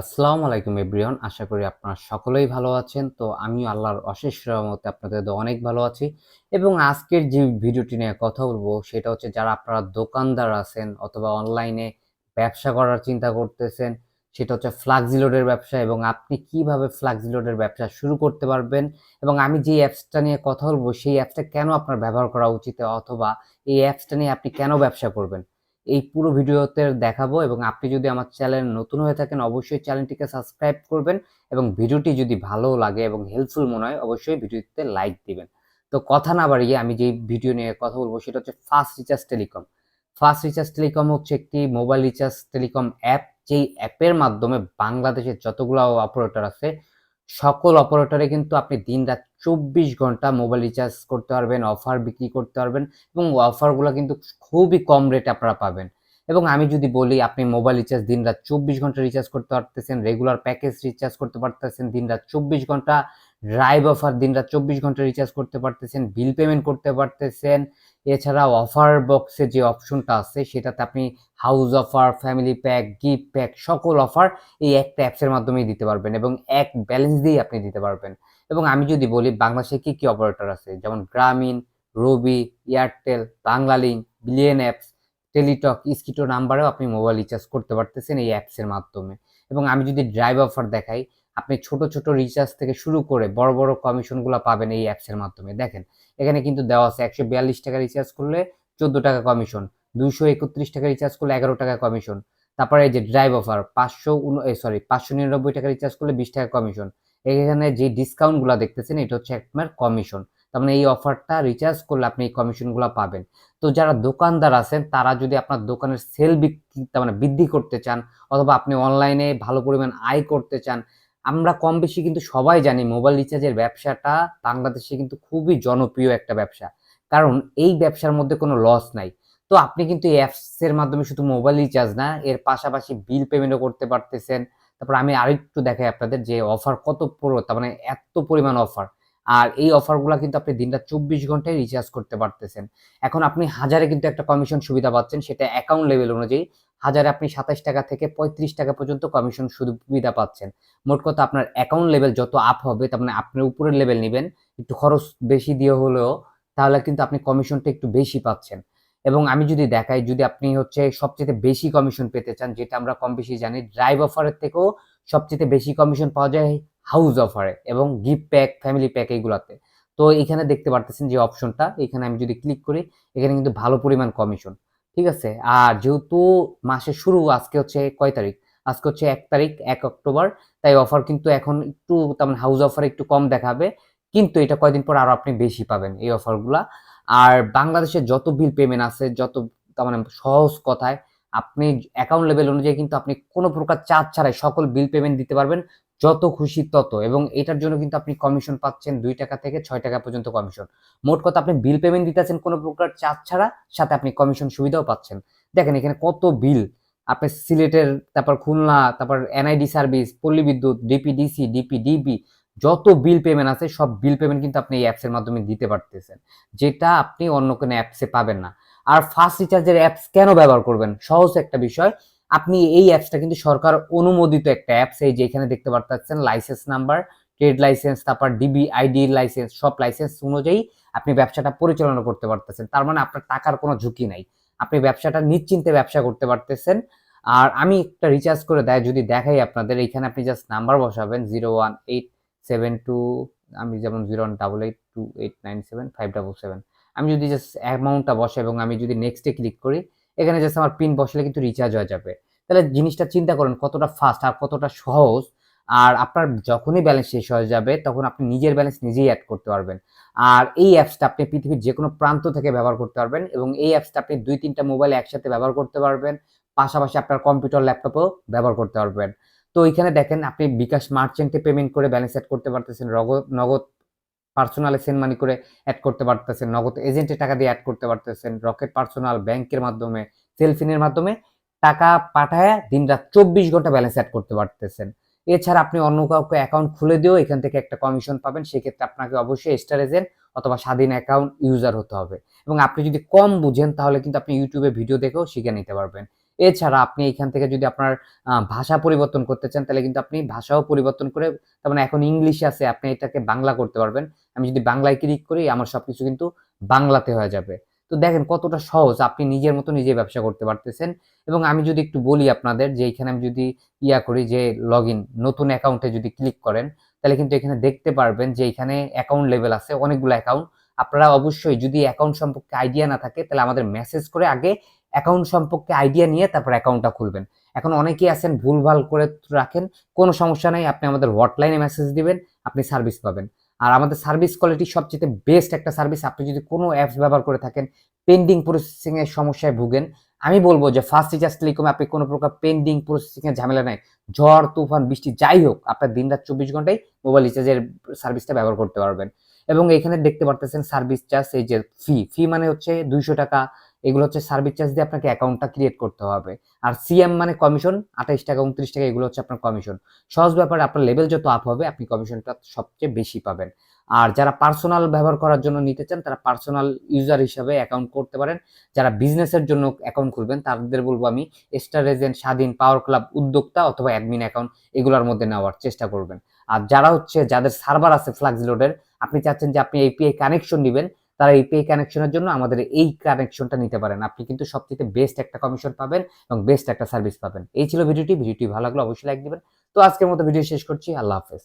আসসালামু আলাইকুম এভরিওয়ান, আশা করি আপনারা সকলেই ভালো আছেন। তো আমিও আল্লাহর অশেষ রহমতে আপনাদের অনেক ভালো আছি। এবং আজকের যে ভিডিওটি নিয়ে কথা বলব, সেটা হচ্ছে যারা আপনারা দোকানদার আছেন অথবা অনলাইনে ব্যবসা করার চিন্তা করতেছেন, সেটা হচ্ছে ফ্লাক্সিলোডের ব্যবসা এবং আপনি কীভাবে ফ্লাক্সিলোডের ব্যবসা শুরু করতে পারবেন এবং আমি যে অ্যাপসটা নিয়ে কথা বলব, সেই অ্যাপসটা কেন আপনার ব্যবহার করা উচিত অথবা এই অ্যাপসটা নিয়ে আপনি কেন ব্যবসা করবেন? এই পুরো ভিডিওতে দেখাবো এবং আপনি যদি আমার চ্যানেল নতুন হয়ে থাকেন, অবশ্যই চ্যানেলটিকে সাবস্ক্রাইব করবেন এবং ভিডিওটি যদি ভালো লাগে এবং হেল্পফুল মনে হয়, অবশ্যই ভিডিওতে লাইক দিবেন। তো কথা না বাড়িয়ে আমি যে ভিডিও নিয়ে কথা বলব সেটা হচ্ছে fast recharge telecom fast recharge telecom হচ্ছে একটি মোবাইল রিচার্জ টেলিকম অ্যাপ যেই অ্যাপের মাধ্যমে বাংলাদেশের যতগুলো অপারেটর আছে সকল অপারেটরে কিন্তু আপনি দিন রাত চব্বিশ ঘণ্টা মোবাইল রিচার্জ করতে পারবেন, অফার বিক্রি করতে পারবেন এবং অফারগুলো কিন্তু খুবই কম রেটে আপনারা পাবেন। এবং আমি যদি বলি, আপনি মোবাইল রিচার্জ দিন রাত চব্বিশ ঘণ্টা রিচার্জ করতে পারতেছেন, রেগুলার প্যাকেজ রিচার্জ করতে পারতেছেন দিন রাত চব্বিশ ঘণ্টা ড্রাইভ অফার দিন রাত চব্বিশ ঘণ্টা রিচার্জ করতে পারতেছেন বিল পেমেন্ট করতে পারতেছেন। এছাড়াও অফার বক্সে যে অপশনটা আছে, সেটাতে আপনি house offer family pack gift pack সকল অফার এই একটা অ্যাপসের মাধ্যমেই দিতে পারবেন এবং এক ব্যালেন্স দিয়েই আপনি দিতে পারবেন। এবং আমি যদি বলি, বাংলাদেশে কি কি অপারেটর আছে? যেমন গ্রামীণ রবি এয়ারটেল বাংলালিংক বিলিয়ন অ্যাপস টেলিটক স্কিটো নাম্বারেও আপনি মোবাইল রিচার্জ করতে পারতেছেন এই অ্যাপসের মাধ্যমে। এবং আমি যদি ড্রাইভ অফার দেখাই আপনি ছোট ছোট রিচার্জ থেকে শুরু করে বড় বড় কমিশনগুলো পাবেন এই অ্যাপসের মাধ্যমে। দেখেন, এখানে কিন্তু দেওয়া আছে একশো বিয়াল্লিশ টাকা রিচার্জ করলে চোদ্দ টাকা কমিশন দুইশো একত্রিশ টাকা রিচার্জ করলে এগারো টাকা কমিশন তারপরে এই যে ড্রাইভ অফার পাঁচশো সরি পাঁচশো নিরানব্বই টাকা রিচার্জ করলে বিশ টাকা কমিশন এখানে যে ডিসকাউন্টগুলো দেখতেছেন, এটা হচ্ছে আপনার কমিশন তার মানে এই অফারটা রিচার্জ করলে আপনি এই কমিশনগুলো পাবেন। তো যারা দোকানদার আছেন, তারা যদি আপনার দোকানের সেল বিক্রি মানে বৃদ্ধি করতে চান, অথবা আপনি অনলাইনে ভালো পরিমাণ আয় করতে চান আমরা কম বেশি কিন্তু সবাই জানি মোবাইল রিচার্জের ব্যবসাটা বাংলাদেশে কিন্তু খুবই জনপ্রিয় একটা ব্যবসা। কারণ এই ব্যবসার মধ্যে কোনো লস নাই। তো আপনি কিন্তু এই অ্যাপসের মাধ্যমে শুধু মোবাইল রিচার্জ না, এর পাশাপাশি বিল পেমেন্টও করতে পারতেছেন। তারপর আমি আরেকটু দেখাই আপনাদের যে অফার কত পুরো, তার মানে এত পরিমাণ অফার আর এই অফারগুলো কিন্তু আপনি দিনটা চব্বিশ ঘন্টায় রিচার্জ করতে পারতেছেন। এখন আপনি হাজারে কিন্তু একটা কমিশন সুবিধা পাচ্ছেন, সেটা অ্যাকাউন্ট লেভেল অনুযায়ী। হাজারে আপনি সাতাশ টাকা থেকে পঁয়ত্রিশ টাকা পর্যন্ত কমিশন সুবিধা পাচ্ছেন। মোট কথা আপনার অ্যাকাউন্ট লেভেল যত আপ হবে, তার মানে আপনার উপরের লেভেল নেবেন, একটু খরচ বেশি দিয়ে হলেও তাহলে কিন্তু আপনি কমিশনটা একটু বেশি পাচ্ছেন। এবং আমি যদি দেখাই, যদি আপনি হচ্ছে সবচেয়ে বেশি কমিশন পেতে চান, যেটা আমরা কম বেশি জানি ড্রাইভ অফারের থেকেও সবচেয়ে বেশি কমিশন পাওয়া যায় হাউস অফারে এবং গিফট প্যাক ফ্যামিলি প্যাক এইগুলোতে। তো এখানে দেখতে পারতেছেন যে অপশনটা এখানে আমি যদি ক্লিক করি, এখানে কিন্তু ভালো পরিমাণ কমিশন ঠিক আছে? আর যেহেতু মাসের শুরু, আজকে হচ্ছে কয় তারিখ? আজকে হচ্ছে এক তারিখ, এক অক্টোবর। তাই অফার কিন্তু এখন একটু তেমন হাউস অফার একটু কম দেখাবে। কিন্তু এটা কয়দিন পর আরও আপনি বেশি পাবেন এই অফারগুলা আর বাংলাদেশে যত বিল পেমেন্ট আছে, যত মানে সহজ কথায়, আপনি অ্যাকাউন্ট লেভেল অনুযায়ী কিন্তু আপনি কোনো প্রকার চার্জ ছাড়াই সকল বিল পেমেন্ট দিতে পারবেন। যত খুশি তত। এবং এটার জন্য কিন্তু আপনি কমিশন পাচ্ছেন দুই টাকা থেকে ছয় টাকা পর্যন্ত কমিশন মোট কথা আপনি বিল পেমেন্ট দিতেছেন কোনো প্রকার চার্জ ছাড়া, সাথে আপনি কমিশন সুবিধাও পাচ্ছেন। দেখেন এখানে কত বিল আপনি সিলেটের, তারপর খুলনা, তারপর এনআইডি সার্ভিস পল্লী বিদ্যুৎ ডিপিডিসি ডিপিডিবি যত বিল পেমেন্ট আছে, সব বিল পেমেন্ট কিন্তু আপনি এই অ্যাপসের মাধ্যমে দিতে পারতেছেন। যেটা আপনি অন্য কোনো অ্যাপসে পাবেন না। আর ফাস্ট রিচার্জের অ্যাপস কেন ব্যবহার করবেন? সহজ একটা বিষয় আপনি এই অ্যাপসটা কিন্তু সরকার অনুমোদিত একটা অ্যাপস এই যে এখানে দেখতে পারতেছেন লাইসেন্স নাম্বার ট্রেড লাইসেন্স তারপর ডিবি আইডি লাইসেন্স সব লাইসেন্স অনুযায়ী আপনি ব্যবসাটা পরিচালনা করতে পারতেছেন। তার মানে আপনার টাকার কোনো ঝুঁকি নাই। আপনি ব্যবসাটা নিশ্চিন্তে ব্যবসা করতে পারতেছেন। আর আমি একটা রিচার্জ করে দেয়, যদি দেখাই আপনাদের এইখানে আপনি জাস্ট নাম্বার বসাবেন zero one eight seven two আমি যেমন zero one double eight two eight nine seven five double seven আমি যদি জাস্ট অ্যামাউন্টটা বসাই এবং আমি যদি নেক্সটে ক্লিক করি এখানে জাস্ট আমার পিন বসলে কিন্তু রিচার্জ হয়ে যাবে। তাহলে জিনিসটা চিন্তা করেন, কতটা ফাস্ট আর কতটা সহজ। আর আপনার যখনই ব্যালেন্স শেষ হয়ে যাবে, তখন আপনি নিজের ব্যালেন্স নিজেই অ্যাড করতে পারবেন। আর এই অ্যাপসটা আপনি পৃথিবীর যে কোনো প্রান্ত থেকে ব্যবহার করতে পারবেন এবং এই অ্যাপসটা আপনি দুই, তিনটা মোবাইল একসাথে ব্যবহার করতে পারবেন। পাশাপাশি আপনার কম্পিউটার ল্যাপটপেও ব্যবহার করতে পারবেন। তো এখানে দেখেন, আপনি বিকাশ মার্চেন্টে পেমেন্ট করে ব্যালেন্স অ্যাড করতে পারতেছেন নগদ পার্সোনালে সেন্ড মানি করে অ্যাড করতে পারতেছেন, নগদ এজেন্টে টাকা দিয়ে অ্যাড করতে পারতেছেন রকেট পার্সোনাল ব্যাংকের মাধ্যমে সেলফিনের মাধ্যমে টাকা পাঠায় দিন রাত চব্বিশ ঘণ্টা ব্যালেন্স অ্যাড করতে পারতেছেন। এছাড়া আপনি অন্য কাউকে অ্যাকাউন্ট খুলে দিয়েও এখান থেকে একটা কমিশন পাবেন, সেক্ষেত্রে আপনাকে অবশ্যই স্টার এজেন্ট অথবা স্বাধীন অ্যাকাউন্ট ইউজার হতে হবে। এবং আপনি যদি কম বুঝেন, তাহলে কিন্তু আপনি ইউটিউবে ভিডিও দেখেও শিখে নিতে পারবেন। এছাড়া আপনি এখান থেকে যদি আপনার ভাষা পরিবর্তন করতে চান, তাহলে কিন্তু আপনি ভাষাও পরিবর্তন করে তার মানে এখন ইংলিশে আছে, আপনি এটাকে বাংলা করতে পারবেন। আমি যদি বাংলায় ক্লিক করি, আমার সবকিছু কিন্তু বাংলাতে হয়ে যাবে। তো দেখেন কতটা সহজ, আপনি নিজের মতো নিজে ব্যবসা করতে পারতেছেন। এবং আমি যদি একটু বলি আপনাদের যে এখানে আমি যদি ইয়া করি যে লগ নতুন অ্যাকাউন্টে যদি ক্লিক করেন, তাহলে কিন্তু এখানে দেখতে পারবেন যে এখানে অ্যাকাউন্ট লেভেল আছে, অনেকগুলো অ্যাকাউন্ট আপনারা অবশ্যই যদি অ্যাকাউন্ট সম্পর্কে আইডিয়া না থাকে, তাহলে আমাদের মেসেজ করে আগে অ্যাকাউন্ট সম্পর্কে আইডিয়া নিয়ে তারপর অ্যাকাউন্টটা খুলবেন। এখন অনেকেই আছেন, ভুলভাল করে রাখেন, কোনো সমস্যা নাই, আপনি আমাদের হটলাইনে মেসেজ দিবেন, আপনি সার্ভিস পাবেন। আর আমাদের সার্ভিস কোয়ালিটি সবচেয়ে বেস্ট একটা সার্ভিস আপনি যদি কোনো অ্যাপস ব্যবহার করে থাকেন পেন্ডিং প্রসেসিং এর সমস্যায় ভুগেন, আমি বলব যে ফার্স্ট রিচার্জ টেলিকমে আপনি কোনো প্রকার পেন্ডিং প্রসেসিং এর ঝামেলা নাই। ঝড়, তুফান, বৃষ্টি, যাই হোক আপনার দিন রাত চব্বিশ ঘন্টায় মোবাইল রিচার্জের সার্ভিসটা ব্যবহার করতে পারবেন। এবং এখানে দেখতে পারতেছেন সার্ভিস চার্জ এই যে ফি ফি মানে হচ্ছে দুইশো টাকা এগুলো হচ্ছে সার্ভিস চার্জ দিয়ে আপনাকে অ্যাকাউন্টটা ক্রিয়েট করতে হবে। আর সিএম মানে কমিশন আঠাইশ টাকা, উনত্রিশ টাকা, এগুলো হচ্ছে আপনার কমিশন সহজ ব্যাপারে আপনার লেভেল যত আপ হবে, আপনি কমিশনটা সবচেয়ে বেশি পাবেন। আর যারা পার্সোনাল ব্যবহার করার জন্য নিতে চান, তারা পার্সোনাল ইউজার হিসাবে অ্যাকাউন্ট করতে পারেন। যারা বিজনেসের জন্য অ্যাকাউন্ট খুলবেন, তাদের বলব আমি স্টার এজেন্ট স্বাধীন পাওয়ার ক্লাব উদ্যোক্তা অথবা অ্যাডমিন অ্যাকাউন্ট এগুলোর মধ্যে নেওয়ার চেষ্টা করবেন। আর যারা হচ্ছে, যাদের সার্ভার আছে ফ্লাক্স লোডের আপনি চাচ্ছেন যে আপনি এপিআই কানেকশন দিবেন তারা ইউপিআই কানেকশনের জন্য আমাদের এই কানেকশনটা নিতে পারেন। আপনি কিন্তু সবচেয়ে বেস্ট একটা কমিশন পাবেন এবং বেস্ট একটা সার্ভিস পাবেন। এই ছিল ভিডিওটি। ভিডিওটি ভালো লাগল অবশ্যই লাইক দিবেন। তো আজকের মতো ভিডিও শেষ করছি। আল্লাহ হাফেজ।